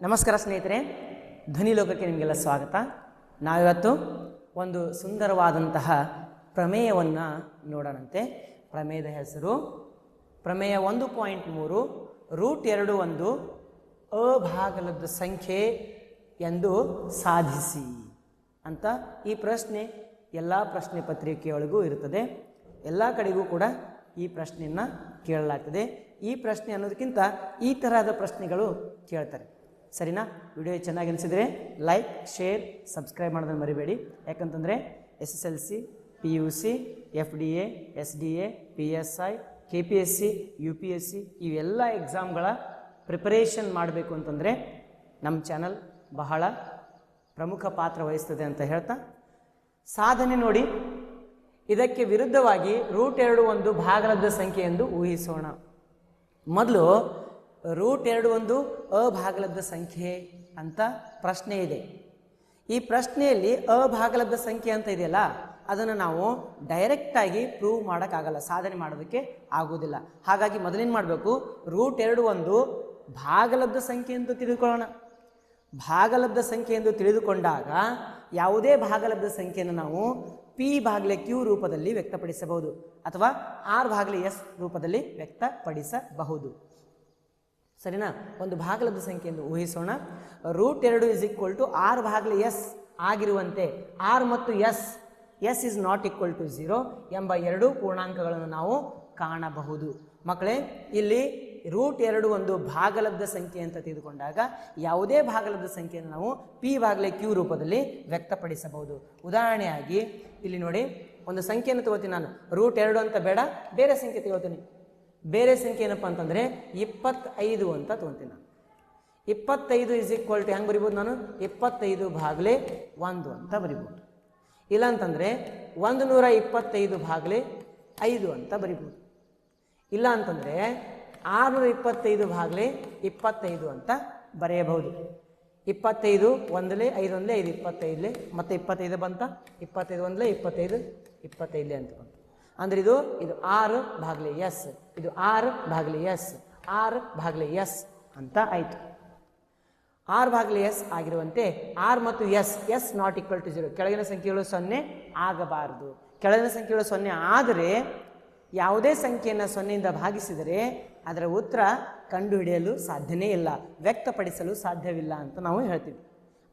ನಮಸ್ಕಾರ ಸ್ನೇಹಿತರೆ, ಧ್ವನಿ ಲೋಕಕ್ಕೆ ನಿಮಗೆಲ್ಲ ಸ್ವಾಗತ. ನಾವಿವತ್ತು ಒಂದು ಸುಂದರವಾದಂತಹ ಪ್ರಮೇಯವನ್ನು ನೋಡೋಣಂತೆ. ಪ್ರಮೇಯದ ಹೆಸರು ಪ್ರಮೇಯ ಒಂದು ಪಾಯಿಂಟ್ ಮೂರು, ರೂಟ್ ಎರಡು ಒಂದು ಅಭಾಗಲದ ಸಂಖ್ಯೆ ಎಂದು ಸಾಧಿಸಿ ಅಂತ ಈ ಪ್ರಶ್ನೆ, ಎಲ್ಲ ಪ್ರಶ್ನೆ ಪತ್ರಿಕೆಯೊಳಗೂ ಇರುತ್ತದೆ. ಎಲ್ಲ ಕಡೆಗೂ ಕೂಡ ಈ ಪ್ರಶ್ನೆಯನ್ನು ಕೇಳಲಾಗ್ತದೆ. ಈ ಪ್ರಶ್ನೆ ಅನ್ನೋದಕ್ಕಿಂತ ಈ ತರಹದ ಪ್ರಶ್ನೆಗಳು ಕೇಳ್ತಾರೆ. ಸರಿನಾ? ವಿಡಿಯೋ ಚೆನ್ನಾಗಿ ಅನಿಸಿದರೆ ಲೈಕ್, ಶೇರ್, ಸಬ್ಸ್ಕ್ರೈಬ್ ಮಾಡೋದನ್ನು ಮರಿಬೇಡಿ. ಯಾಕಂತಂದರೆ S S L C, P U C, F D A, S D A, P S I, K P S C, U P S C ಇವೆಲ್ಲ ಎಕ್ಸಾಮ್ಗಳ ಪ್ರಿಪರೇಷನ್ ಮಾಡಬೇಕು ಅಂತಂದರೆ ನಮ್ಮ ಚಾನಲ್ ಬಹಳ ಪ್ರಮುಖ ಪಾತ್ರ ವಹಿಸ್ತದೆ ಅಂತ ಹೇಳ್ತಾ. ಸಾಧನೆ ನೋಡಿ, ಇದಕ್ಕೆ ವಿರುದ್ಧವಾಗಿ ರೂಟ್ ಎರಡು ಒಂದು ಭಾಗಲಬ್ಧ ಸಂಖ್ಯೆ ಎಂದು ಊಹಿಸೋಣ. ಮೊದಲು ರೂಟ್ ಎರಡು ಒಂದು ಅಭಾಗಲಬ್ಧ ಸಂಖ್ಯೆ ಅಂತ ಪ್ರಶ್ನೆ ಇದೆ. ಈ ಪ್ರಶ್ನೆಯಲ್ಲಿ ಅಭಾಗಲಬ್ಧ ಸಂಖ್ಯೆ ಅಂತ ಇದೆಯಲ್ಲ, ಅದನ್ನು ನಾವು ಡೈರೆಕ್ಟಾಗಿ ಪ್ರೂವ್ ಮಾಡೋಕ್ಕಾಗಲ್ಲ, ಸಾಧನೆ ಮಾಡೋದಕ್ಕೆ ಆಗೋದಿಲ್ಲ ಹಾಗಾಗಿ ಮೊದಲೇನು ಮಾಡಬೇಕು? ರೂಟ್ ಎರಡು ಒಂದು ಭಾಗಲಬ್ಧ ಸಂಖ್ಯೆ ಎಂದು ತಿಳಿದುಕೊಳ್ಳೋಣ. ಭಾಗಲಬ್ಧ ಸಂಖ್ಯೆ ಎಂದು ತಿಳಿದುಕೊಂಡಾಗ ಯಾವುದೇ ಭಾಗಲಬ್ಧ ಸಂಖ್ಯೆಯನ್ನು ನಾವು ಪಿ ಭಾಗಲೆ ಕ್ಯೂ ರೂಪದಲ್ಲಿ ವ್ಯಕ್ತಪಡಿಸಬಹುದು ಅಥವಾ ಆರ್ ಭಾಗಲೆ ಎಸ್ ರೂಪದಲ್ಲಿ ವ್ಯಕ್ತಪಡಿಸಬಹುದು. ಸರಿನಾ? ಒಂದು ಭಾಗಲಬ್ಧ ಸಂಖ್ಯೆಯನ್ನು ಊಹಿಸೋಣ. ರೂಟ್ ಎರಡು ಇಸ್ ಈಕ್ವಲ್ ಟು ಆರ್ ಭಾಗಲ ಎಸ್ ಆಗಿರುವಂತೆ, ಆರ್ ಮತ್ತು S S is not equal to zero ಎಂಬ ಎರಡೂ ಪೂರ್ಣಾಂಕಗಳನ್ನು ನಾವು ಕಾಣಬಹುದು. ಮಕ್ಕಳೇ, ಇಲ್ಲಿ ರೂಟ್ ಎರಡು ಒಂದು ಭಾಗಲಬ್ಧ ಸಂಖ್ಯೆ ಅಂತ ತೆಗೆದುಕೊಂಡಾಗ ಯಾವುದೇ ಭಾಗಲಬ್ಧ ಸಂಖ್ಯೆಯನ್ನು ನಾವು ಪಿ ಭಾಗಲೆ ಕ್ಯೂ ರೂಪದಲ್ಲಿ ವ್ಯಕ್ತಪಡಿಸಬಹುದು. ಉದಾಹರಣೆಯಾಗಿ, ಇಲ್ಲಿ ನೋಡಿ, ಒಂದು ಸಂಖ್ಯೆಯನ್ನು ತಗೋತೀನಿ ನಾನು. ರೂಟ್ ಎರಡು ಅಂತ ಬೇಡ, ಬೇರೆ ಸಂಖ್ಯೆ ತಗೋತೀನಿ. ಬೇರೆ ಸಂಖ್ಯೆ ಏನಪ್ಪ ಅಂತಂದರೆ ಇಪ್ಪತ್ತೈದು ಅಂತ ತೊಗೊತೀನಿ ನಾನು. ಇಪ್ಪತ್ತೈದು ಇಸ್ ಈಕ್ವಲ್ ಟು ಹೆಂಗೆ ಬರಿಬೋದು ನಾನು? ಇಪ್ಪತ್ತೈದು ಭಾಗಲೆ ಒಂದು ಅಂತ ಬರಿಬೋದು. ಇಲ್ಲ ಅಂತಂದರೆ ಒಂದು ನೂರ ಇಪ್ಪತ್ತೈದು ಭಾಗಲೆ ಐದು ಅಂತ ಬರಿಬೋದು. ಇಲ್ಲ ಅಂತಂದರೆ ಆರುನೂರ ಇಪ್ಪತ್ತೈದು ಭಾಗಲೆ ಇಪ್ಪತ್ತೈದು ಅಂತ ಬರೆಯಬಹುದು. ಇಪ್ಪತ್ತೈದು ಒಂದಲೇ ಐದು ಒಂದಲೇ ಐದು, ಇಪ್ಪತ್ತೈದಲೇ, ಮತ್ತು ಇಪ್ಪತ್ತೈದು ಬಂತ? ಇಪ್ಪತ್ತೈದು ಒಂದಲೇ ಇಪ್ಪತ್ತೈದು, ಇಪ್ಪತ್ತೈದಲೇ ಅಂತ ಬಂತು. ಅಂದ್ರೆ ಇದು ಇದು ಆರು ಭಾಗಲೆ ಎಸ್. ಇದು ಆರು ಭಾಗಲೆ ಎಸ್. ಆರು ಭಾಗಲೆ ಎಸ್ ಅಂತ ಆಯಿತು. ಆರ್ ಭಾಗಲೆ ಎಸ್ ಆಗಿರುವಂತೆ ಆರ್ ಮತ್ತು S S not equal to zero ಕೆಳಗಿನ ಸಂಖ್ಯೆಗಳು ಸೊನ್ನೆ ಆಗಬಾರದು. ಕೆಳಗಿನ ಸಂಖ್ಯೆಗಳು ಸೊನ್ನೆ ಆದರೆ ಯಾವುದೇ ಸಂಖ್ಯೆಯನ್ನು ಸೊನ್ನೆಯಿಂದ ಭಾಗಿಸಿದರೆ ಅದರ ಉತ್ತರ ಕಂಡುಹಿಡಿಯಲು ಸಾಧ್ಯನೇ ಇಲ್ಲ. ವ್ಯಕ್ತಪಡಿಸಲು ಸಾಧ್ಯವಿಲ್ಲ ಅಂತ ನಾವು ಹೇಳ್ತೀವಿ.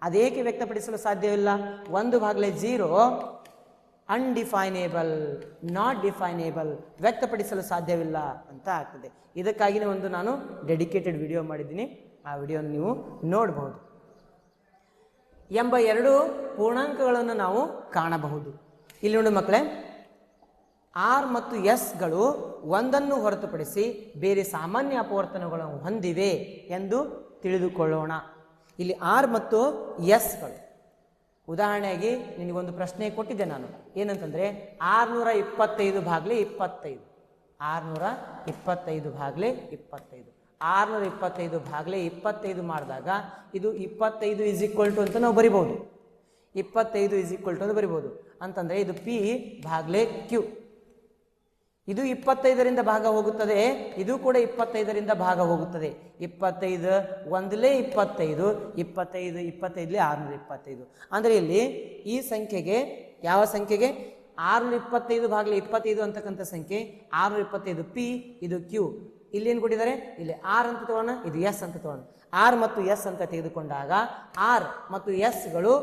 ಅದೇಕೆ ವ್ಯಕ್ತಪಡಿಸಲು ಸಾಧ್ಯವಿಲ್ಲ? ಒಂದು ಭಾಗಲೇ ಜೀರೋ ಅನ್ಡಿಫೈನೇಬಲ್ ನಾಟ್ ಡಿಫೈನೇಬಲ್ ವ್ಯಕ್ತಪಡಿಸಲು ಸಾಧ್ಯವಿಲ್ಲ ಅಂತ ಆಗ್ತದೆ. ಇದಕ್ಕಾಗಿಯೇ ಒಂದು ನಾನು ಡೆಡಿಕೇಟೆಡ್ ವಿಡಿಯೋ ಮಾಡಿದ್ದೀನಿ. ಆ ವಿಡಿಯೋನ ನೀವು ನೋಡಬಹುದು ಎಂಬ ಎರಡು ಪೂರ್ಣಾಂಕಗಳನ್ನು ನಾವು ಕಾಣಬಹುದು. ಇಲ್ಲಿ ನೋಡಿ ಮಕ್ಕಳೇ ಆರ್ ಮತ್ತು ಎಸ್ಗಳು ಒಂದನ್ನು ಹೊರತುಪಡಿಸಿ ಬೇರೆ ಸಾಮಾನ್ಯ ಅಪವರ್ತನಗಳನ್ನು ಹೊಂದಿವೆ ಎಂದು ತಿಳಿದುಕೊಳ್ಳೋಣ. ಇಲ್ಲಿ ಆರ್ ಮತ್ತು ಎಸ್ಗಳು ಉದಾಹರಣೆಯಾಗಿ ನಿನಗೊಂದು ಪ್ರಶ್ನೆ ಕೊಟ್ಟಿದ್ದೆ ನಾನು. ಏನಂತಂದರೆ ಆರುನೂರ ಇಪ್ಪತ್ತೈದು ಭಾಗಲಿ ಇಪ್ಪತ್ತೈದು. ಆರುನೂರ ಇಪ್ಪತ್ತೈದು ಭಾಗಲಿ ಇಪ್ಪತ್ತೈದು. ಆರುನೂರ ಇಪ್ಪತ್ತೈದು ಭಾಗಲೆ ಇಪ್ಪತ್ತೈದು ಮಾಡಿದಾಗ ಇದು ಇಪ್ಪತ್ತೈದು ಇಸ್ ಈಕ್ವಲ್ ಟು ಅಂತ ನಾವು ಬರಿಬೋದು. ಇಪ್ಪತ್ತೈದು ಇಸ್ ಈಕ್ವಲ್ ಟು ಅಂತ ಬರಿಬೋದು. ಅಂತಂದರೆ ಇದು ಪಿ ಭಾಗಲೆ ಕ್ಯೂ ಇದು ಇಪ್ಪತ್ತೈದರಿಂದ ಭಾಗ ಹೋಗುತ್ತದೆ, ಇದು ಕೂಡ ಇಪ್ಪತ್ತೈದರಿಂದ ಭಾಗ ಹೋಗುತ್ತದೆ. ಇಪ್ಪತ್ತೈದು ಒಂದಲೇ ಇಪ್ಪತ್ತೈದು ಇಪ್ಪತ್ತೈದು ಇಪ್ಪತ್ತೈದಲೇ ಆರುನೂರ ಇಪ್ಪತ್ತೈದು. ಅಂದರೆ ಇಲ್ಲಿ ಈ ಸಂಖ್ಯೆಗೆ, ಯಾವ ಸಂಖ್ಯೆಗೆ? ಆರುನೂರ ಇಪ್ಪತ್ತೈದು ಭಾಗಲೆ ಇಪ್ಪತ್ತೈದು ಅಂತಕ್ಕಂಥ ಸಂಖ್ಯೆ, ಆರುನೂರ ಇಪ್ಪತ್ತೈದು ಪಿ ಇದು ಕ್ಯೂ ಇಲ್ಲಿ ಏನು ಕೊಟ್ಟಿದ್ದಾರೆ? ಇಲ್ಲಿ ಆರ್ ಅಂತ ತಗೋಣ, ಇದು ಎಸ್ ಅಂತ ತಗೋಣ. ಆರ್ ಮತ್ತು ಎಸ್ ಅಂತ ತೆಗೆದುಕೊಂಡಾಗ ಆರ್ ಮತ್ತು ಎಸ್ಗಳು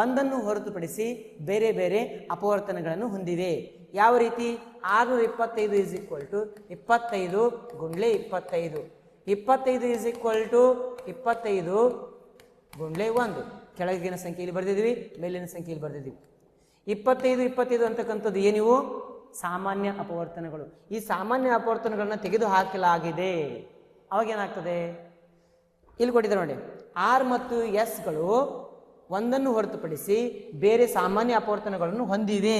ಒಂದನ್ನು ಹೊರತುಪಡಿಸಿ ಬೇರೆ ಬೇರೆ ಅಪವರ್ತನಗಳನ್ನು ಹೊಂದಿವೆ. ಯಾವ ರೀತಿ? ಆರುನೂರ ಇಪ್ಪತ್ತೈದು ಇಸ್ ಈಕ್ವಲ್ ಟು ಇಪ್ಪತ್ತೈದು ಗುಂಡ್ಲೆ ಇಪ್ಪತ್ತೈದು. ಇಪ್ಪತ್ತೈದು ಇಸ್ ಈಕ್ವಲ್ ಟು ಇಪ್ಪತ್ತೈದು ಗುಂಡ್ಲೆ ಒಂದು. ಕೆಳಗಿನ ಸಂಖ್ಯೆಯಲ್ಲಿ ಬರೆದಿದ್ವಿ ಮೇಲಿನ ಸಂಖ್ಯೆಯಲ್ಲಿ ಬರೆದಿದ್ವಿ ಇಪ್ಪತ್ತೈದು ಇಪ್ಪತ್ತೈದು ಅಂತಕ್ಕಂಥದ್ದು ಏನಿವು ಸಾಮಾನ್ಯ ಅಪವರ್ತನಗಳು. ಈ ಸಾಮಾನ್ಯ ಅಪವರ್ತನಗಳನ್ನ ತೆಗೆದು ಹಾಕಲಾಗಿದೆ. ಅವಾಗ ಏನಾಗ್ತದೆ? ಇಲ್ಲಿ ಕೊಟ್ಟಿದ್ದಾರೆ ನೋಡಿ. ಆರ್ ಮತ್ತು ಎಸ್ಗಳು ಒಂದನ್ನು ಹೊರತುಪಡಿಸಿ ಬೇರೆ ಸಾಮಾನ್ಯ ಅಪವರ್ತನಗಳನ್ನು ಹೊಂದಿವೆ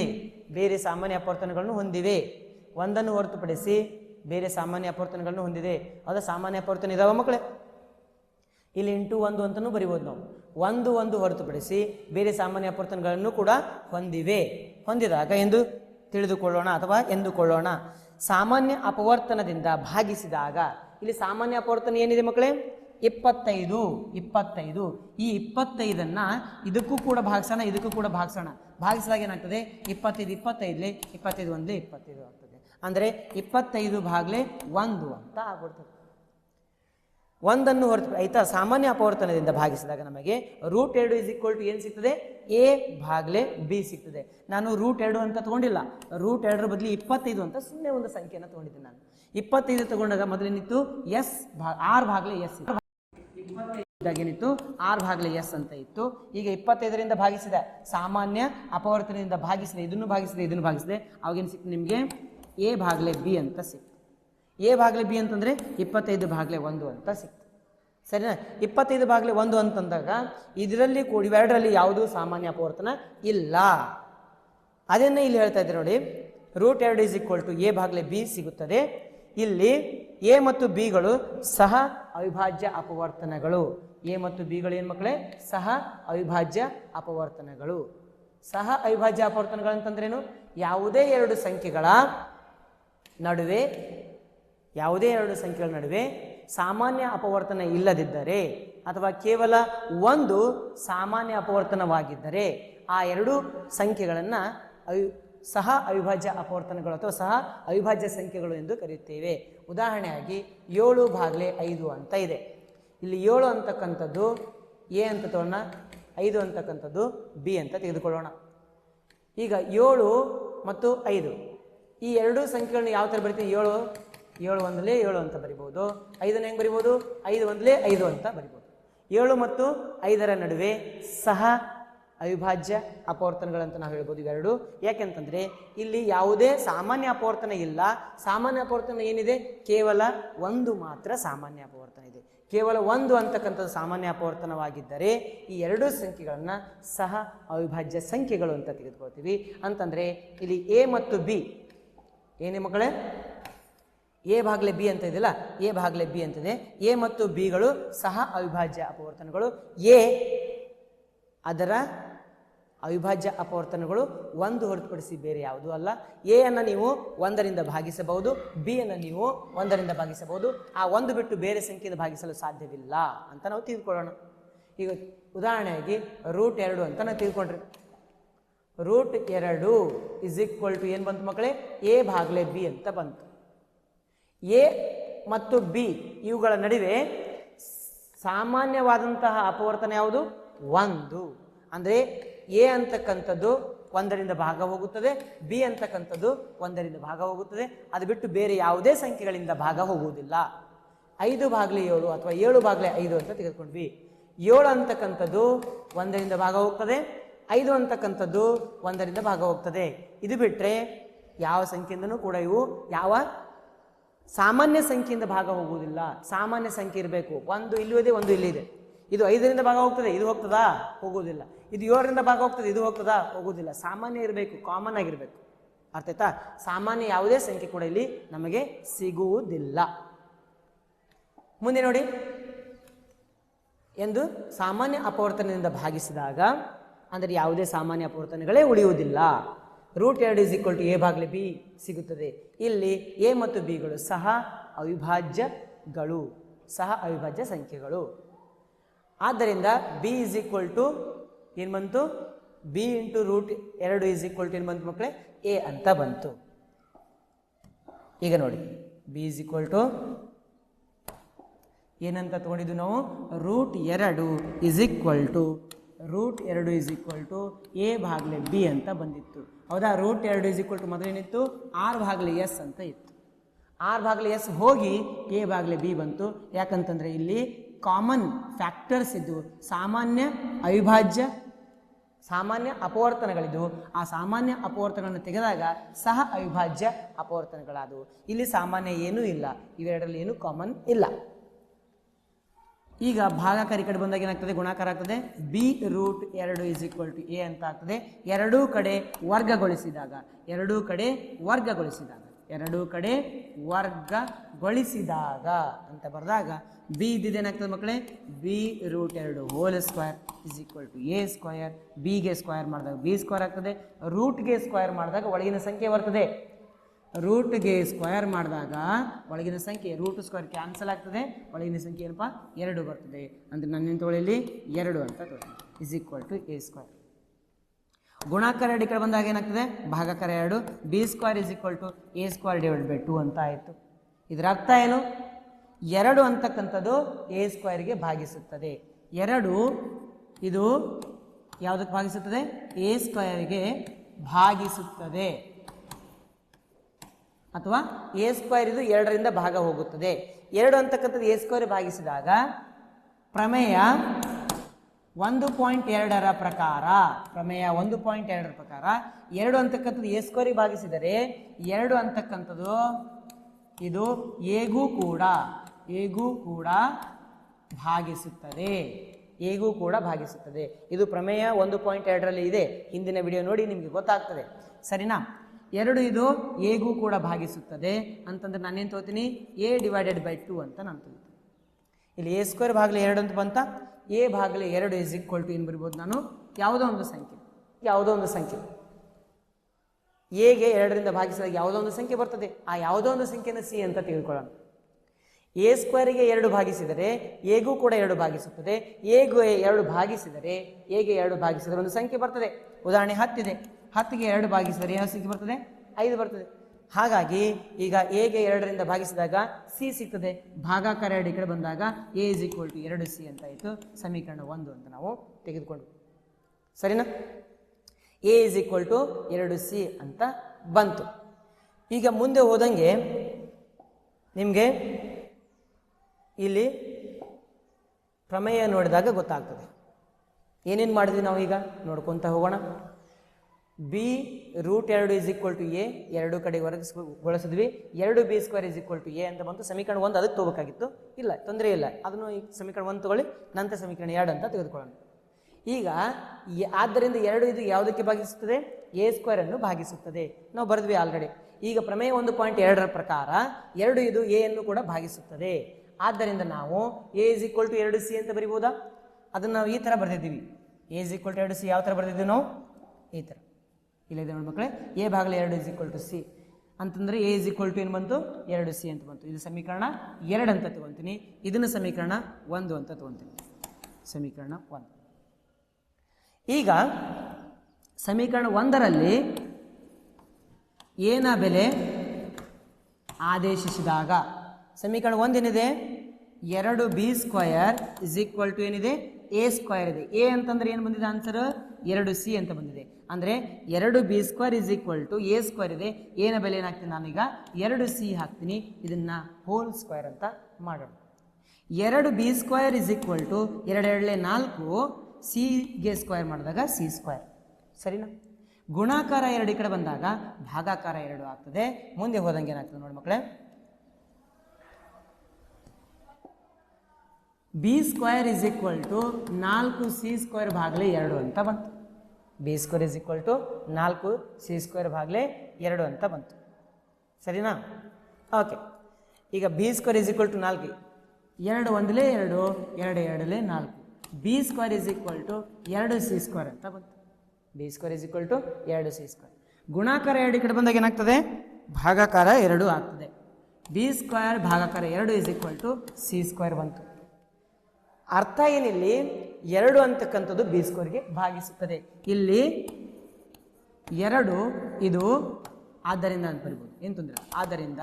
ಬೇರೆ ಸಾಮಾನ್ಯ ಅಪವರ್ತನಗಳನ್ನು ಹೊಂದಿವೆ ಒಂದನ್ನು ಹೊರತುಪಡಿಸಿ ಬೇರೆ ಸಾಮಾನ್ಯ ಅಪವರ್ತನಗಳನ್ನು ಹೊಂದಿದೆ. ಅದು ಸಾಮಾನ್ಯ ಅಪವರ್ತನ ಇದಾವ ಮಕ್ಕಳೇ? ಇಲ್ಲಿ ಇಂಟು ಒಂದು ಅಂತಲೂ ಬರಿಬೋದು ನಾವು. ಒಂದು ಒಂದು ಹೊರತುಪಡಿಸಿ ಬೇರೆ ಸಾಮಾನ್ಯ ಅಪವರ್ತನಗಳನ್ನು ಕೂಡ ಹೊಂದಿವೆ. ಹೊಂದಿದಾಗ ಎಂದು ತಿಳಿದುಕೊಳ್ಳೋಣ ಅಥವಾ ಎಂದುಕೊಳ್ಳೋಣ. ಸಾಮಾನ್ಯ ಅಪವರ್ತನದಿಂದ ಭಾಗಿಸಿದಾಗ ಇಲ್ಲಿ ಸಾಮಾನ್ಯ ಅಪವರ್ತನ ಏನಿದೆ ಮಕ್ಕಳೇ? ಇಪ್ಪತ್ತೈದು ಇಪ್ಪತ್ತೈದು. ಈ ಇಪ್ಪತ್ತೈದನ್ನು ಇದಕ್ಕೂ ಕೂಡ ಭಾಗಿಸೋಣ, ಇದಕ್ಕೂ ಕೂಡ ಭಾಗಿಸೋಣ. ಭಾಗಿಸಿದಾಗ ಏನಾಗ್ತದೆ? ಇಪ್ಪತ್ತೈದು, ಇಪ್ಪತ್ತೈದಲೇ, ಇಪ್ಪತ್ತೈದು ಒಂದಲೇ, ಇಪ್ಪತ್ತೈದು ಆಗ್ತದೆ. ಅಂದರೆ ಇಪ್ಪತ್ತೈದು ಭಾಗಲೇ ಒಂದು ಅಂತ ಆಗ್ಬಿಡ್ತದೆ. ಒಂದನ್ನು ಹೊರತು, ಆಯ್ತಾ? ಸಾಮಾನ್ಯ ಅಪವರ್ತನದಿಂದ ಭಾಗಿಸಿದಾಗ ನಮಗೆ ರೂಟ್ ಎರಡು ಇಸ್ ಈಕ್ವಲ್ ಟು ಏನು ಸಿಗ್ತದೆ? ಎ ಭಾಗಲೆ ಬಿ ಸಿಗ್ತದೆ. ನಾನು ರೂಟ್ ಎರಡು ಅಂತ ತಗೊಂಡಿಲ್ಲ. ರೂಟ್ ಎರಡರ ಬದಲು ಇಪ್ಪತ್ತೈದು ಅಂತ ಸುಮ್ಮನೆ ಒಂದು ಸಂಖ್ಯೆಯನ್ನು ತೊಗೊಂಡಿದ್ದೆ ನಾನು. ಇಪ್ಪತ್ತೈದು ತಗೊಂಡಾಗ ಮೊದಲೇನಿತ್ತು? ಎಸ್ ಭಾ ಆರು ಭಾಗಲೆ ಎಸ್ ಇದ್ದಾಗ ಏನಿತ್ತು ಆರ್ ಭಾಗಲೆ ಎಸ್ ಅಂತ ಇತ್ತು. ಈಗ ಇಪ್ಪತ್ತೈದರಿಂದ ಭಾಗಿಸಿದೆ. ಸಾಮಾನ್ಯ ಅಪವರ್ತನದಿಂದ ಭಾಗಿಸಿದೆ, ಇದನ್ನು ಭಾಗಿಸಿದೆ ಇದನ್ನು ಭಾಗಿಸಿದೆ. ಅವಾಗೇನು ಸಿಕ್ತು ನಿಮಗೆ? ಎ ಭಾಗಲೆ ಬಿ ಅಂತ ಸಿಕ್ತು. ಎ ಭಾಗಲೆ ಬಿ ಅಂತಂದರೆ ಇಪ್ಪತ್ತೈದು ಭಾಗಲೆ ಒಂದು ಅಂತ ಸಿಕ್ತು. ಸರಿನಾ? ಇಪ್ಪತ್ತೈದು ಭಾಗಲೆ ಒಂದು ಅಂತಂದಾಗ ಇದರಲ್ಲಿ ಕೂಡ, ಇವೆರಡರಲ್ಲಿ ಯಾವುದೂ ಸಾಮಾನ್ಯ ಅಪವರ್ತನ ಇಲ್ಲ. ಅದನ್ನೇ ಇಲ್ಲಿ ಹೇಳ್ತಾ ಇದ್ದಾರೆ ನೋಡಿ. ರೂಟ್ ಎರಡು ಇಸ್ ಈಕ್ವಲ್ ಟು ಎ ಭಾಗಲೆ ಬಿ ಸಿಗುತ್ತದೆ. ಇಲ್ಲಿ ಎ ಮತ್ತು ಬಿಗಳು ಸಹ ಅವಿಭಾಜ್ಯ ಅಪವರ್ತನಗಳು. ಎ ಮತ್ತು ಬಿಗಳು ಏನು ಮಕ್ಕಳೇ ಸಹ ಅವಿಭಾಜ್ಯ ಅಪವರ್ತನಗಳು. ಸಹ ಅವಿಭಾಜ್ಯ ಅಪವರ್ತನಗಳು ಅಂತಂದ್ರೇನು ಯಾವುದೇ ಎರಡು ಸಂಖ್ಯೆಗಳ ನಡುವೆ, ಯಾವುದೇ ಎರಡು ಸಂಖ್ಯೆಗಳ ನಡುವೆ ಸಾಮಾನ್ಯ ಅಪವರ್ತನ ಇಲ್ಲದಿದ್ದರೆ ಅಥವಾ ಕೇವಲ ಒಂದು ಸಾಮಾನ್ಯ ಅಪವರ್ತನವಾಗಿದ್ದರೆ ಆ ಎರಡು ಸಂಖ್ಯೆಗಳನ್ನು ಸಹ ಅವಿಭಾಜ್ಯ ಅಪವರ್ತನಗಳು ಅಥವಾ ಸಹ ಅವಿಭಾಜ್ಯ ಸಂಖ್ಯೆಗಳು ಎಂದು ಕರೆಯುತ್ತೇವೆ. ಉದಾಹರಣೆಯಾಗಿ ಏಳು ಭಾಗಲೆ ಐದು ಅಂತ ಇದೆ. ಇಲ್ಲಿ ಏಳು ಅಂತಕ್ಕಂಥದ್ದು ಎ ಅಂತ ತಗೊಳ್ಳೋಣ ಐದು ಅಂತಕ್ಕಂಥದ್ದು ಬಿ ಅಂತ ತೆಗೆದುಕೊಳ್ಳೋಣ. ಈಗ ಏಳು ಮತ್ತು ಐದು. ಈ ಎರಡೂ ಸಂಖ್ಯೆಗಳನ್ನ ಯಾವ ಥರ ಬರಿತೀವಿ? ಏಳು ಏಳು ಒಂದಲೇ ಏಳು ಅಂತ ಬರಿಬೋದು. ಐದನ್ನು ಹೆಂಗೆ ಬರಿಬೋದು? ಐದು ಒಂದಲೇ ಐದು ಅಂತ ಬರಿಬೋದು. ಏಳು ಮತ್ತು ಐದರ ನಡುವೆ ಸಹ ಅವಿಭಾಜ್ಯ ಅಪವರ್ತನಗಳಂತ ನಾವು ಹೇಳ್ಬೋದು ಇವೆರಡು. ಯಾಕೆಂತಂದರೆ ಇಲ್ಲಿ ಯಾವುದೇ ಸಾಮಾನ್ಯ ಅಪವರ್ತನ ಇಲ್ಲ. ಸಾಮಾನ್ಯ ಅಪವರ್ತನ ಏನಿದೆ? ಕೇವಲ ಒಂದು ಮಾತ್ರ ಸಾಮಾನ್ಯ ಅಪವರ್ತನ ಇದೆ. ಕೇವಲ ಒಂದು ಅಂತಕ್ಕಂಥದ್ದು ಸಾಮಾನ್ಯ ಅಪವರ್ತನವಾಗಿದ್ದರೆ ಈ ಎರಡೂ ಸಂಖ್ಯೆಗಳನ್ನು ಸಹ ಅವಿಭಾಜ್ಯ ಸಂಖ್ಯೆಗಳು ಅಂತ ತೆಗೆದುಕೊಳ್ತೀವಿ. ಅಂತಂದರೆ ಇಲ್ಲಿ ಎ ಮತ್ತು ಬಿ ಏನೇ ಮಕ್ಕಳೇ? ಎ ಭಾಗಲೆ ಬಿ ಅಂತ ಇದೆಯಲ್ಲ? ಎ ಭಾಗಲೆ ಬಿ ಅಂತಿದೆ ಎ ಮತ್ತು ಬಿಗಳು ಸಹ ಅವಿಭಾಜ್ಯ ಅಪವರ್ತನಗಳು. ಎ ಅದರ ಅವಿಭಾಜ್ಯ ಅಪವರ್ತನಗಳು ಒಂದು ಹೊರತುಪಡಿಸಿ ಬೇರೆ ಯಾವುದೂ ಅಲ್ಲ. ಎ ಅನ್ನು ನೀವು ಒಂದರಿಂದ ಭಾಗಿಸಬಹುದು ಬಿ ಅನ್ನು ನೀವು ಒಂದರಿಂದ ಭಾಗಿಸಬಹುದು. ಆ ಒಂದು ಬಿಟ್ಟು ಬೇರೆ ಸಂಖ್ಯೆಯಿಂದ ಭಾಗಿಸಲು ಸಾಧ್ಯವಿಲ್ಲ ಅಂತ ನಾವು ತಿಳ್ಕೊಳ್ಳೋಣ. ಈಗ ಉದಾಹರಣೆಯಾಗಿ ರೂಟ್ ಎರಡು ಅಂತ ನಾವು ತಿಳ್ಕೊಂಡ್ರಿ. ರೂಟ್ ಎರಡು ಇಸ್ ಈಕ್ವಲ್ ಟು ಏನು ಬಂತು ಮಕ್ಕಳೇ? ಎ ಭಾಗಲೆ ಬಿ ಅಂತ ಬಂತು. ಎ ಮತ್ತು ಬಿ ಇವುಗಳ ನಡುವೆ ಸಾಮಾನ್ಯವಾದಂತಹ ಅಪವರ್ತನ ಯಾವುದು? ಒಂದು. ಅಂದರೆ ಎ ಅಂತಕ್ಕಂಥದ್ದು ಒಂದರಿಂದ ಭಾಗ ಹೋಗುತ್ತದೆ, ಬಿ ಅಂತಕ್ಕಂಥದ್ದು ಒಂದರಿಂದ ಭಾಗ ಹೋಗುತ್ತದೆ. ಅದು ಬಿಟ್ಟು ಬೇರೆ ಯಾವುದೇ ಸಂಖ್ಯೆಗಳಿಂದ ಭಾಗ ಹೋಗುವುದಿಲ್ಲ. ಐದು ಭಾಗಲೆ ಏಳು ಅಥವಾ ಏಳು ಭಾಗಲೆ ಐದು ಅಂತ ತೆಗೆದುಕೊಂಡ್ವಿ. ಏಳು ಅಂತಕ್ಕಂಥದ್ದು ಒಂದರಿಂದ ಭಾಗ ಹೋಗ್ತದೆ, ಐದು ಅಂತಕ್ಕಂಥದ್ದು ಒಂದರಿಂದ ಭಾಗ ಹೋಗ್ತದೆ. ಇದು ಬಿಟ್ಟರೆ ಯಾವ ಸಂಖ್ಯೆಯಿಂದನೂ ಕೂಡ ಇವು ಯಾವ? ಸಾಮಾನ್ಯ ಸಂಖ್ಯೆಯಿಂದ ಭಾಗ ಹೋಗುವುದಿಲ್ಲ. ಸಾಮಾನ್ಯ ಸಂಖ್ಯೆ ಇರಬೇಕು. ಒಂದು ಇಲ್ಲೂ ಇದೆ ಒಂದು ಇಲ್ಲಿ ಇದೆ ಐದರಿಂದ ಭಾಗ ಹೋಗ್ತದೆ, ಇದು ಹೋಗ್ತದಾ? ಹೋಗುವುದಿಲ್ಲ ಇದು ಏಳರಿಂದ ಭಾಗ ಹೋಗ್ತದೆ, ಇದು ಹೋಗ್ತದಾ? ಹೋಗುವುದಿಲ್ಲ ಸಾಮಾನ್ಯ ಇರಬೇಕು ಕಾಮನ್ ಆಗಿರಬೇಕು. ಅರ್ಥ ಸಾಮಾನ್ಯ ಯಾವುದೇ ಸಂಖ್ಯೆ ಕೂಡ ಇಲ್ಲಿ ನಮಗೆ ಸಿಗುವುದಿಲ್ಲ. ಮುಂದೆ ನೋಡಿ. ಎಂದು ಸಾಮಾನ್ಯ ಅಪವರ್ತನದಿಂದ ಭಾಗಿಸಿದಾಗ, ಅಂದರೆ ಯಾವುದೇ ಸಾಮಾನ್ಯ ಅಪವರ್ತನಗಳೇ ಉಳಿಯುವುದಿಲ್ಲ. ರೂಟ್ ಎರಡು ಇಸ್ ಈಕ್ವಲ್ ಟು ಎ ಭಾಗಲೆ ಬಿ ಸಿಗುತ್ತದೆ. ಇಲ್ಲಿ ಎ ಮತ್ತು ಬಿಗಳು ಸಹ ಅವಿಭಾಜ್ಯಗಳು, ಸಹ ಅವಿಭಾಜ್ಯ ಸಂಖ್ಯೆಗಳು. ಆದ್ದರಿಂದ ಬಿ ಇಸ್ ಈಕ್ವಲ್ ಟು ಏನು ಬಂತು? ಬಿ ಇಂಟು ರೂಟ್ ಎರಡು ಇಸ್ ಈಕ್ವಲ್ ಟು ಏನು ಬಂತು ಮಕ್ಕಳೇ? ಎ ಅಂತ ಬಂತು. ಈಗ ನೋಡಿ. ಬಿ ಇಸ್ ಈಕ್ವಲ್ ಟು ಏನಂತ ತೊಗೊಂಡಿದ್ದು ನಾವು? ರೂಟ್ ಎರಡು ಇಸ್ ಈಕ್ವಲ್ ಟು ರೂಟ್ ಎರಡು ಇಸ್ ಈಕ್ವಲ್ ಟು ಎ ಭಾಗಲೆ ಬಿ ಅಂತ ಬಂದಿತ್ತು. ಹೌದಾ? ರೂಟ್ ಎರಡು ಇಸ್ ಈಕ್ವಲ್ ಟು ಮೊದಲೇನಿತ್ತು ಆರ್ ಭಾಗಲೆ ಎಸ್ ಅಂತ ಇತ್ತು. ಆರ್ ಭಾಗಲೆ ಎಸ್ ಹೋಗಿ ಎ ಭಾಗಲೆ ಬಿ ಬಂತು. ಯಾಕಂತಂದರೆ ಇಲ್ಲಿ ಕಾಮನ್ ಫ್ಯಾಕ್ಟರ್ಸ್ ಇದ್ದು ಸಾಮಾನ್ಯ ಅವಿಭಾಜ್ಯ, ಸಾಮಾನ್ಯ ಅಪವರ್ತನಗಳಿದ್ದು ಆ ಸಾಮಾನ್ಯ ಅಪವರ್ತನಗಳನ್ನು ತೆಗೆದಾಗ ಸಹ ಅವಿಭಾಜ್ಯ ಅಪವರ್ತನಗಳಾದವು. ಇಲ್ಲಿ ಸಾಮಾನ್ಯ ಏನೂ ಇಲ್ಲ. ಇವೆರಡರಲ್ಲಿ ಏನೂ ಕಾಮನ್ ಇಲ್ಲ. ಈಗ ಭಾಗಾಕಾರ ಕಡೆ ಬಂದಾಗ ಏನಾಗ್ತದೆ? ಗುಣಾಕಾರ ಆಗ್ತದೆ. ಬಿ ರೂಟ್ ಎರಡು ಇಸ್ ಈಕ್ವಲ್ ಟು ಎ ಅಂತ ಆಗ್ತದೆ. ಎರಡೂ ಕಡೆ ವರ್ಗಗೊಳಿಸಿದಾಗ, ಎರಡೂ ಕಡೆ ವರ್ಗಗೊಳಿಸಿದಾಗ. ಎರಡೂ ಕಡೆ ವರ್ಗಗೊಳಿಸಿದಾಗ ಅಂತ ಬರೆದಾಗ ಬಿ ಇದ್ದಿದ್ದು ಏನಾಗ್ತದೆ ಮಕ್ಕಳೇ? ಬಿ ರೂಟ್ ಎರಡು whole square is equal to A square ಬಿಗೆ ಸ್ಕ್ವಯರ್ ಮಾಡಿದಾಗ ಬಿ ಸ್ಕ್ವೇರ್ ಆಗ್ತದೆ. ರೂಟ್ಗೆ ಸ್ಕ್ವಯರ್ ಮಾಡಿದಾಗ ಒಳಗಿನ ಸಂಖ್ಯೆ ಬರ್ತದೆ. ರೂಟ್ಗೆ ಸ್ಕ್ವಯರ್ ಮಾಡಿದಾಗ ಒಳಗಿನ ಸಂಖ್ಯೆ ರೂಟ್ ಸ್ಕ್ವೇರ್ ಕ್ಯಾನ್ಸಲ್ ಆಗ್ತದೆ. ಒಳಗಿನ ಸಂಖ್ಯೆ ಏನಪ್ಪ? ಎರಡು ಬರ್ತದೆ. ಅಂದರೆ ನನ್ನ ತೊಳೆಯಲ್ಲಿ ಎರಡು ಅಂತ ತೊಗೊಳ್ಳಿ is equal to A square. ಗುಣಾಕಾರ ಎರಡು ಕಡೆ ಬಂದಾಗ ಏನಾಗ್ತದೆ? ಭಾಗಾಕಾರ ಎರಡು. B square is equal to A square divide by two ಅಂತ ಆಯಿತು. ಇದರ ಅರ್ಥ ಏನು? ಎರಡು ಅಂತಕ್ಕಂಥದ್ದು ಎ ಸ್ಕ್ವೇರ್ಗೆ ಭಾಗಿಸುತ್ತದೆ. ಎರಡು, ಇದು ಯಾವುದಕ್ಕೆ ಭಾಗಿಸುತ್ತದೆ? ಎ ಸ್ಕ್ವೇರ್ಗೆ ಭಾಗಿಸುತ್ತದೆ. ಅಥವಾ ಎ ಸ್ಕ್ವೇರ್ ಇದು ಎರಡರಿಂದ ಭಾಗ ಹೋಗುತ್ತದೆ. ಎರಡು ಅಂತಕ್ಕಂಥದ್ದು ಎ ಸ್ಕ್ವೇರ್ ಭಾಗಿಸಿದಾಗ ಪ್ರಮೇಯ ಒಂದು ಪಾಯಿಂಟ್ ಎರಡರ ಪ್ರಕಾರ, ಪ್ರಮೇಯ ಒಂದು ಪಾಯಿಂಟ್ ಎರಡರ ಪ್ರಕಾರ, ಎರಡು ಅಂತಕ್ಕಂಥದ್ದು ಎ ಸ್ಕ್ವೇರಿಗೆ ಭಾಗಿಸಿದರೆ ಎರಡು ಅಂತಕ್ಕಂಥದ್ದು ಇದು ಎಗೂ ಕೂಡ ಎಗೂ ಕೂಡ ಭಾಗಿಸುತ್ತದೆ. ಎಗೂ ಕೂಡ ಭಾಗಿಸುತ್ತದೆ. ಇದು ಪ್ರಮೇಯ ಒಂದು ಪಾಯಿಂಟ್ ಎರಡರಲ್ಲಿ ಇದೆ. ಹಿಂದಿನ ವಿಡಿಯೋ ನೋಡಿ ನಿಮಗೆ ಗೊತ್ತಾಗ್ತದೆ. ಸರಿನಾ? ಎರಡು ಇದು ಎಗೂ ಕೂಡ ಭಾಗಿಸುತ್ತದೆ. ಅಂತಂದ್ರೆ ನಾನೇನು ತಗೋತೀನಿ? ಎ ಡಿವೈಡೆಡ್ ಬೈ ಟು ಅಂತ ನಾನು ತೋತೀನಿ ಇಲ್ಲಿ ಎ ಸ್ಕ್ವೇರ್ ಭಾಗಲಿ ಎರಡು ಅಂತ ಬಂತ? ಎ ಭಾಗಲೆ ಎರಡು ಇಸ್ ಈಕ್ವಲ್ ಟು ಏನು ಬರ್ಬೋದು ನಾನು? ಯಾವುದೋ ಒಂದು ಸಂಖ್ಯೆ. ಯಾವುದೋ ಒಂದು ಸಂಖ್ಯೆ. ಎಗೆ ಎರಡರಿಂದ ಭಾಗಿಸಿದಾಗ ಯಾವುದೋ ಒಂದು ಸಂಖ್ಯೆ ಬರ್ತದೆ. ಆ ಯಾವುದೋ ಒಂದು ಸಂಖ್ಯೆನ ಸಿ ಅಂತ ತಿಳ್ಕೊಳ್ಳೋಣ. ಎ ಸ್ಕ್ವೇರಿಗೆ ಎರಡು ಭಾಗಿಸಿದರೆ ಎಗೂ ಕೂಡ ಎರಡು ಭಾಗಿಸುತ್ತದೆ. ಎಗೂ ಎರಡು ಭಾಗಿಸಿದರೆ ಎಗೆ ಎರಡು ಭಾಗಿಸಿದರೆ ಒಂದು ಸಂಖ್ಯೆ ಬರ್ತದೆ. ಉದಾಹರಣೆ ಹತ್ತಿದೆ. ಹತ್ತಿಗೆ ಎರಡು ಭಾಗಿಸಿದರೆ ಯಾವ ಸಂಖ್ಯೆ ಬರ್ತದೆ? ಐದು ಬರ್ತದೆ. ಹಾಗಾಗಿ ಈಗ ಎಗೆ ಎರಡರಿಂದ ಭಾಗಿಸಿದಾಗ ಸಿ ಸಿಗ್ತದೆ. ಭಾಗಾಕಾರ ಎರಡು ಕಡೆ ಬಂದಾಗ ಎ ಇಸ್ ಈಕ್ವಲ್ ಟು ಎರಡು ಸಿ ಅಂತ ಆಯಿತು. ಸಮೀಕರಣ ಒಂದು ಅಂತ ನಾವು ತೆಗೆದುಕೊಂಡು. ಸರಿನಾ? ಎ ಇಸ್ ಈಕ್ವಲ್ ಟು ಎರಡು ಸಿ ಅಂತ ಬಂತು. ಈಗ ಮುಂದೆ ಹೋದಂಗೆ ನಿಮಗೆ ಇಲ್ಲಿ ಪ್ರಮೇಯ ನೋಡಿದಾಗ ಗೊತ್ತಾಗ್ತದೆ. ಏನೇನು ಮಾಡಿದ್ವಿ ನಾವು ಈಗ? ನೋಡ್ಕೊತ ಹೋಗೋಣ. ಬಿ ರೂಟ್ ಎರಡು ಇಸ್ ಈಕ್ವಲ್ ಟು ಎ ಎರಡು ಕಡೆ ಹೊರಗಿಸ್ಗೊಳಿಸಿದ್ವಿ ಎರಡು B square is equal to A ಅಂತ ಬಂತು. ಸಮೀಕರಣ ಒಂದು ಅದಕ್ಕೆ ತಗೋಬೇಕಾಗಿತ್ತು. ಇಲ್ಲ, ತೊಂದರೆ ಇಲ್ಲ. ಅದನ್ನು ಈ ಸಮೀಕರಣ ಒಂದು ತಗೊಳ್ಳಿ, ನಂತರ ಸಮೀಕರಣ ಎರಡು ಅಂತ ತೆಗೆದುಕೊಳ್ಳೋಣ. ಈಗ ಆದ್ದರಿಂದ ಎರಡು ಇದು ಯಾವುದಕ್ಕೆ ಭಾಗಿಸುತ್ತದೆ? ಎ ಸ್ಕ್ವೇರ್ ಅನ್ನು ಭಾಗಿಸುತ್ತದೆ. ನಾವು ಬರೆದ್ವಿ ಆಲ್ರೆಡಿ ಈಗ ಪ್ರಮೇಯ ಒಂದು ಪಾಯಿಂಟ್ ಎರಡರ ಪ್ರಕಾರ ಎರಡು ಇದು ಎ ಅನ್ನು ಕೂಡ ಭಾಗಿಸುತ್ತದೆ. ಆದ್ದರಿಂದ ನಾವು ಎ ಇಸ್ ಈಕ್ವಲ್ ಟು ಎರಡು ಸಿ ಅಂತ ಬರಿಬೋದಾ? ಅದನ್ನು ನಾವು ಈ ಥರ ಬರೆದಿದ್ದೀವಿ. ಎ ಇಸ್ ಈಕ್ವಲ್ ಟು ಎರಡು ಸಿ ಯಾವ ಥರ ಬರೆದಿದ್ದೀವಿ ನಾವು? ಈ ಥರ. ಇಲ್ಲಿದೆ ನೋಡಿ ಮಕ್ಕಳೇ ಎ ಭಾಗಲ ಎರಡು ಇಸ್ ಈಕ್ವಲ್ ಟು ಸಿ ಅಂತಂದರೆ ಎ ಇಸ್ ಈಕ್ವಲ್ ಟು ಏನು ಬಂತು? ಎರಡು ಸಿ ಅಂತ ಬಂತು. ಇದು ಸಮೀಕರಣ ಎರಡು ಅಂತ ತಗೊತೀನಿ. ಇದನ್ನು ಸಮೀಕರಣ ಒಂದು ಅಂತ ತಗೊತೀನಿ. ಸಮೀಕರಣ ಒಂದು. ಈಗ ಸಮೀಕರಣ ಒಂದರಲ್ಲಿ ಏನ ಬೆಲೆ ಆದೇಶಿಸಿದಾಗ ಸಮೀಕರಣ ಒಂದೇನಿದೆ? ಎರಡು B square is equal to ಏನಿದೆ? ಎ ಸ್ಕ್ವಯರ್ ಇದೆ. ಎ ಅಂತಂದ್ರೆ ಏನು ಬಂದಿದೆ ಆನ್ಸರ್ ಎರಡು ಸಿ ಅಂತ ಬಂದಿದೆ. ಅಂದರೆ ಎರಡು B square is equal to A square ಇದೆ. ಏನ ಬೆಲೆ ಏನಾಗ್ತೀನಿ ನಾನೀಗ? ಎರಡು ಸಿ ಹಾಕ್ತೀನಿ. ಇದನ್ನು ಹೋಲ್ ಸ್ಕ್ವೇರ್ ಅಂತ ಮಾಡೋಣ. ಎರಡು B square is equal to ಎರಡು ಎರಡಲೆ ನಾಲ್ಕು ಸಿಗೆ ಸ್ಕ್ವೇರ್ ಮಾಡಿದಾಗ ಸಿ ಸ್ಕ್ವೇರ್ ಸರಿನಾ? ಗುಣಾಕಾರ ಎರಡು ಈ ಕಡೆ ಬಂದಾಗ ಭಾಗಾಕಾರ ಎರಡು ಆಗ್ತದೆ. ಮುಂದೆ ಹೋದಂಗೆ ಏನಾಗ್ತದೆ ನೋಡಿ ಮಕ್ಕಳೇ? B square is equal to ನಾಲ್ಕು ಸಿ ಸ್ಕ್ವೇರ್ ಭಾಗಲೇ ಎರಡು ಅಂತ ಬಂತು. B square is equal to ನಾಲ್ಕು ಸಿ ಸ್ಕ್ವೇರ್ ಭಾಗಲೆ ಎರಡು ಅಂತ ಬಂತು. ಸರಿನಾ? ಓಕೆ ಈಗ B square is equal to ನಾಲ್ಕು. ಎರಡು ಒಂದಲೇ ಎರಡು ಎರಡು ಎರಡಲೇ ನಾಲ್ಕು. B square is equal to ಎರಡು ಸಿ ಸ್ಕ್ವೇರ್ ಅಂತ ಬಂತು. B square is equal to ಎರಡು ಸಿ ಸ್ಕ್ವೇರ್ ಗುಣಾಕಾರ ಎರಡು ಕಡೆ ಬಂದಾಗ ಏನಾಗ್ತದೆ? ಭಾಗಾಕಾರ ಎರಡು ಆಗ್ತದೆ. ಬಿ ಸ್ಕ್ವೇರ್ ಭಾಗಾಕಾರ ಎರಡು is equal to C square ಬಂತು. ಅರ್ಥ ಏನಿಲ್ಲಿ? ಎರಡು ಅಂತಕ್ಕಂಥದ್ದು ಬಿ ಸ್ಕೋರ್ಗೆ ಭಾಗಿಸುತ್ತದೆ. ಇಲ್ಲಿ ಎರಡು ಇದು ಆದ್ದರಿಂದ ಅಂತ ಬರಿಬೋದು. ಏನು ತೊಂದರೆ. ಆದ್ದರಿಂದ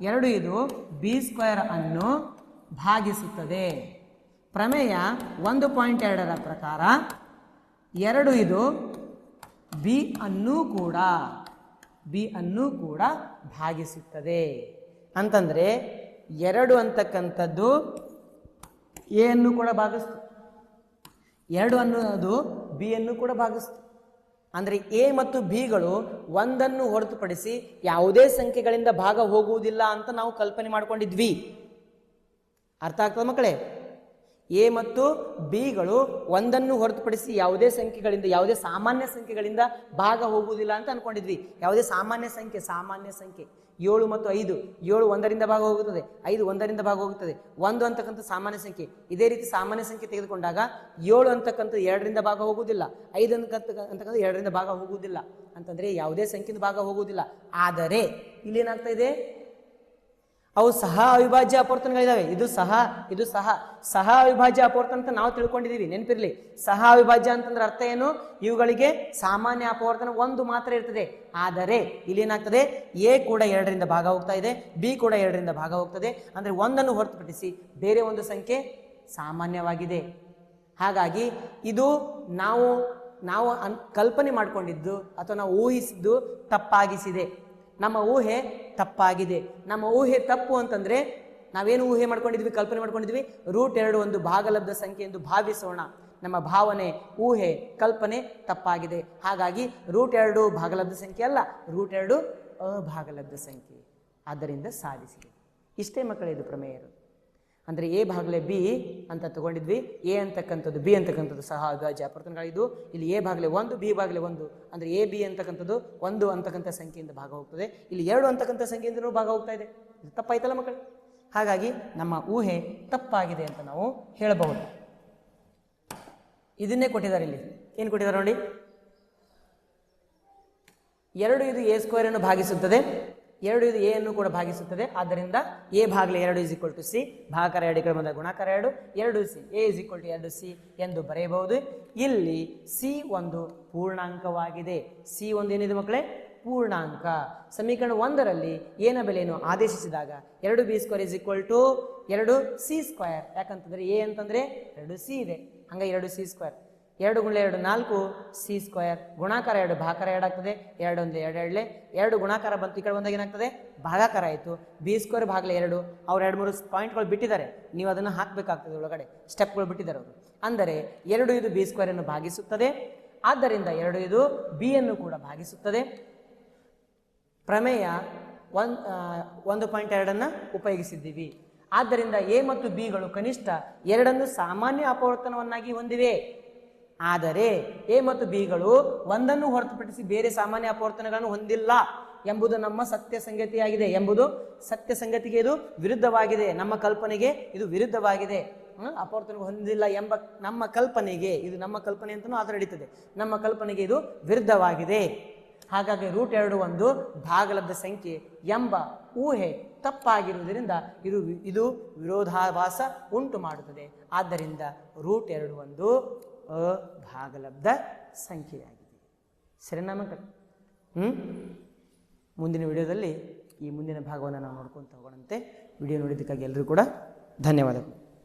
ಎರಡು ಇದು ಬಿ ಸ್ಕ್ವೇರ್ ಅನ್ನು ಭಾಗಿಸುತ್ತದೆ. ಪ್ರಮೇಯ ಒಂದು ಪಾಯಿಂಟ್ ಎರಡರ ಪ್ರಕಾರ ಎರಡು ಇದು ಬಿ ಅನ್ನು ಕೂಡ, ಬಿ ಅನ್ನು ಕೂಡ ಭಾಗಿಸುತ್ತದೆ. ಅಂತಂದರೆ ಎರಡು ಅಂತಕ್ಕಂಥದ್ದು ಎ ಅನ್ನು ಕೂಡ ಭಾಗಿಸ್ತು. ಎರಡು ಅನ್ನೋದು ಬಿಯನ್ನು ಕೂಡ ಭಾಗಿಸ್ತು. ಅಂದರೆ ಎ ಮತ್ತು ಬಿಗಳು ಒಂದನ್ನು ಹೊರತುಪಡಿಸಿ ಯಾವುದೇ ಸಂಖ್ಯೆಗಳಿಂದ ಭಾಗ ಹೋಗುವುದಿಲ್ಲ ಅಂತ ನಾವು ಕಲ್ಪನೆ ಮಾಡಿಕೊಂಡಿದ್ವಿ. ಅರ್ಥ ಆಗ್ತದೆ ಮಕ್ಕಳೇ? ಎ ಮತ್ತು ಬಿಗಳು ಒಂದನ್ನು ಹೊರತುಪಡಿಸಿ ಯಾವುದೇ ಸಂಖ್ಯೆಗಳಿಂದ, ಯಾವುದೇ ಸಾಮಾನ್ಯ ಸಂಖ್ಯೆಗಳಿಂದ ಭಾಗ ಹೋಗುವುದಿಲ್ಲ ಅಂತ ಅನ್ಕೊಂಡಿದ್ವಿ. ಯಾವುದೇ ಸಾಮಾನ್ಯ ಸಂಖ್ಯೆ ಸಾಮಾನ್ಯ ಸಂಖ್ಯೆ. ಏಳು ಮತ್ತು ಐದು. ಏಳು ಒಂದರಿಂದ ಭಾಗ ಹೋಗುತ್ತದೆ ಐದು ಒಂದರಿಂದ ಭಾಗ ಹೋಗುತ್ತದೆ ಒಂದು ಅಂತಕ್ಕಂಥ ಸಾಮಾನ್ಯ ಸಂಖ್ಯೆ. ಇದೇ ರೀತಿ ಸಾಮಾನ್ಯ ಸಂಖ್ಯೆ ತೆಗೆದುಕೊಂಡಾಗ ಏಳು ಅಂತಕ್ಕಂಥ ಎರಡರಿಂದ ಭಾಗ ಹೋಗುವುದಿಲ್ಲ ಐದು ಅಂತಕ್ಕಂಥ ಎರಡರಿಂದ ಭಾಗ ಹೋಗುವುದಿಲ್ಲ ಅಂತಂದರೆ ಯಾವುದೇ ಸಂಖ್ಯೆಯಿಂದ ಭಾಗ ಹೋಗುವುದಿಲ್ಲ ಆದರೆ, ಇಲ್ಲೇನಾಗ್ತಾ ಇದೆ? ಅವು ಸಹ ಅವಿಭಾಜ್ಯ ಅಪವರ್ತನಗಳಿದ್ದಾವೆ ಇದು ಸಹ ಇದು ಸಹ. ಸಹ ಅವಿಭಾಜ್ಯ ಅಪವರ್ತನ ಅಂತ ನಾವು ತಿಳ್ಕೊಂಡಿದ್ದೀವಿ ನೆನಪಿರ್ಲಿ. ಸಹ ಅವಿಭಾಜ್ಯ ಅಂತಂದ್ರೆ ಅರ್ಥ ಏನು? ಇವುಗಳಿಗೆ ಸಾಮಾನ್ಯ ಅಪವರ್ತನ ಒಂದು ಮಾತ್ರ ಇರ್ತದೆ. ಆದರೆ ಇಲ್ಲಿ ಏನಾಗ್ತದೆ ಎ ಕೂಡ ಎರಡರಿಂದ ಭಾಗ ಹೋಗ್ತಾ ಇದೆ, ಬಿ ಕೂಡ ಎರಡರಿಂದ ಭಾಗ ಹೋಗ್ತದೆ. ಅಂದ್ರೆ ಒಂದನ್ನು ಹೊರತುಪಡಿಸಿ ಬೇರೆ ಒಂದು ಸಂಖ್ಯೆ ಸಾಮಾನ್ಯವಾಗಿದೆ. ಹಾಗಾಗಿ ಇದು ನಾವು ನಾವು ಅನ್, ಕಲ್ಪನೆ ಮಾಡಿಕೊಂಡಿದ್ದು ಅಥವಾ ನಾವು ಊಹಿಸಿದ್ದು ತಪ್ಪಾಗಿಸಿದೆ. ನಮ್ಮ ಊಹೆ ತಪ್ಪಾಗಿದೆ. ನಮ್ಮ ಊಹೆ ತಪ್ಪು ಅಂತಂದರೆ ನಾವೇನು ಊಹೆ ಮಾಡ್ಕೊಂಡಿದ್ವಿ, ಕಲ್ಪನೆ ಮಾಡ್ಕೊಂಡಿದ್ವಿ? ರೂಟ್ ಎರಡು ಒಂದು ಭಾಗಲಬ್ಧ ಸಂಖ್ಯೆ ಎಂದು ಭಾವಿಸೋಣ. ನಮ್ಮ ಭಾವನೆ, ಊಹೆ, ಕಲ್ಪನೆ ತಪ್ಪಾಗಿದೆ. ಹಾಗಾಗಿ ರೂಟ್ ಎರಡು ಭಾಗಲಬ್ಧ ಸಂಖ್ಯೆ ಅಲ್ಲ, ರೂಟ್ ಎರಡು ಅಭಾಗಲಬ್ಧ ಸಂಖ್ಯೆ. ಆದ್ದರಿಂದ ಸಾಧಿಸಿದೆ. ಇಷ್ಟೇ ಮಕ್ಕಳ, ಇದು ಪ್ರಮೇಯರು ಅಂದರೆ ಎ ಭಾಗಲೇ ಬಿ ಅಂತ ತಗೊಂಡಿದ್ವಿ. ಎ ಅಂತಕ್ಕಂಥದ್ದು ಬಿ ಅಂತಕ್ಕಂಥದ್ದು ಸಹ ಅವಿಭಾಜ್ಯ ಅಪರ್ತನಗಳಿದ್ದು ಇಲ್ಲಿ ಎ ಭಾಗಲೇ ಒಂದು, ಬಿ ಭಾಗಲೇ ಒಂದು. ಅಂದರೆ ಎ, ಬಿ ಅಂತಕ್ಕಂಥದ್ದು ಒಂದು ಅಂತಕ್ಕಂಥ ಸಂಖ್ಯೆಯಿಂದ ಭಾಗ ಹೋಗ್ತದೆ. ಇಲ್ಲಿ ಎರಡು ಅಂತಕ್ಕಂಥ ಸಂಖ್ಯೆಯಿಂದಲೂ ಭಾಗ ಹೋಗ್ತಾ ಇದೆ. ಇದು ತಪ್ಪಾಯ್ತಲ್ಲ ಮಕ್ಕಳು? ಹಾಗಾಗಿ ನಮ್ಮ ಊಹೆ ತಪ್ಪಾಗಿದೆ ಅಂತ ನಾವು ಹೇಳಬಹುದು. ಇದನ್ನೇ ಕೊಟ್ಟಿದ್ದಾರೆ ಇಲ್ಲಿ. ಏನು ಕೊಟ್ಟಿದ್ದಾರೆ ನೋಡಿ? ಎರಡು ಇದು ಎ ಸ್ಕ್ವೇರ್ ಅನ್ನು ಭಾಗಿಸುತ್ತದೆ. ಎರಡು ಇದು ಎ ಅನ್ನು ಕೂಡ ಭಾಗಿಸುತ್ತದೆ. ಆದ್ದರಿಂದ ಎ ಭಾಗಲೆ ಎರಡು ಇಸ್ ಈಕ್ವಲ್ ಟು ಸಿ ಭಾಗಕಾರ ಎರಡು ಕಡೆ ಬಂದ ಗುಣಾಕಾರ ಎರಡು ಎರಡು C, A is equal to ಎರಡು ಸಿ ಎಂದು ಬರೆಯಬಹುದು. ಇಲ್ಲಿ ಸಿ ಒಂದು ಪೂರ್ಣಾಂಕವಾಗಿದೆ. ಸಿ ಒಂದು ಏನಿದೆ ಮಕ್ಕಳೇ? ಪೂರ್ಣಾಂಕ. ಸಮೀಕರಣ ಒಂದರಲ್ಲಿ ಏನ ಬೆಲೆಯನ್ನು ಆದೇಶಿಸಿದಾಗ ಎರಡು B square is equal to ಎರಡು ಸಿ ಸ್ಕ್ವೇರ್. ಯಾಕಂತಂದ್ರೆ ಎ ಅಂತಂದ್ರೆ ಎರಡು ಸಿ ಇದೆ. ಹಂಗ ಎರಡು ಸಿ ಸ್ಕ್ವೇರ್. ಎರಡು ಗುಣ ಎರಡು ನಾಲ್ಕು ಸಿ ಸ್ಕ್ವಯರ್ ಗುಣಾಕಾರ ಎರಡು ಭಾಕಾರ ಎರಡು ಆಗ್ತದೆ ಎರಡು ಒಂದು ಎರಡು ಎರಡಲೆ. ಎರಡು ಗುಣಾಕಾರ ಬಂತು ಈ ಕಡೆ ಬಂದಾಗ ಏನಾಗ್ತದೆ? ಭಾಗಾಕಾರ ಆಯಿತು. ಬಿ ಸ್ಕ್ವೇರ್ ಭಾಗಲೆ ಎರಡು. ಅವ್ರು ಎರಡು ಮೂರು ಪಾಯಿಂಟ್ಗಳು ಬಿಟ್ಟಿದ್ದಾರೆ. ನೀವು ಅದನ್ನು ಹಾಕಬೇಕಾಗ್ತದೆ ಒಳಗಡೆ. ಸ್ಟೆಪ್ಗಳು ಬಿಟ್ಟಿದ್ದಾರೆ ಅವರು. ಅಂದರೆ ಎರಡು ಇದು ಬಿ ಸ್ಕ್ವೇರನ್ನು ಭಾಗಿಸುತ್ತದೆ. ಆದ್ದರಿಂದ ಎರಡು ಇದು ಬಿ ಅನ್ನು ಕೂಡ ಭಾಗಿಸುತ್ತದೆ. ಪ್ರಮೇಯ ಆ, ಒಂದು ಪಾಯಿಂಟ್ ಎರಡನ್ನು ಉಪಯೋಗಿಸಿದ್ದೀವಿ. ಆದ್ದರಿಂದ ಎ ಮತ್ತು ಬಿಗಳು ಕನಿಷ್ಠ ಎರಡನ್ನು ಸಾಮಾನ್ಯ ಅಪವರ್ತನವನ್ನಾಗಿ ಹೊಂದಿವೆ. ಆದರೆ ಎ ಮತ್ತು ಬಿಗಳು ಒಂದನ್ನು ಹೊರತುಪಡಿಸಿ ಬೇರೆ ಸಾಮಾನ್ಯ ಅಪವರ್ತನಗಳನ್ನು ಹೊಂದಿಲ್ಲ ಎಂಬುದು ನಮ್ಮ ಸತ್ಯ ಸಂಗತಿಯಾಗಿದೆ. ಎಂಬುದು ಸತ್ಯ ಸಂಗತಿಗೆ ಇದು ವಿರುದ್ಧವಾಗಿದೆ. ನಮ್ಮ ಕಲ್ಪನೆಗೆ ಇದು ವಿರುದ್ಧವಾಗಿದೆ? ಅಪವರ್ತನ ಹೊಂದಿಲ್ಲ ಎಂಬ ನಮ್ಮ ಕಲ್ಪನೆಗೆ ಇದು ನಮ್ಮ ಕಲ್ಪನೆ ಅಂತಲೂ ಆದರೆ ನಡೀತದೆ ನಮ್ಮ ಕಲ್ಪನೆಗೆ ಇದು ವಿರುದ್ಧವಾಗಿದೆ. ಹಾಗಾಗಿ ರೂಟ್ ಎರಡು ಒಂದು ಭಾಗಲಬ್ಧ ಸಂಖ್ಯೆ ಎಂಬ ಊಹೆ ತಪ್ಪಾಗಿರುವುದರಿಂದ ಇದು ಇದು ವಿರೋಧಾಭಾಸ ಉಂಟು ಮಾಡುತ್ತದೆ ಆದ್ದರಿಂದ ರೂಟ್ ಎರಡು ಒಂದು ಅಭಾಗಲಬ್ಧ ಸಂಖ್ಯೆಯಾಗಿದೆ. ಸರಿನಾಮಕ ಹ್ಞೂ ಮುಂದಿನ ವಿಡಿಯೋದಲ್ಲಿ ಈ ಮುಂದಿನ ಭಾಗವನ್ನು ನಾವು ನೋಡ್ಕೊತ ಹೋಗೋಣಂತೆ ವಿಡಿಯೋ ನೋಡಿದ್ದಕ್ಕಾಗಿ ಎಲ್ಲರೂ ಕೂಡ ಧನ್ಯವಾದಗಳು.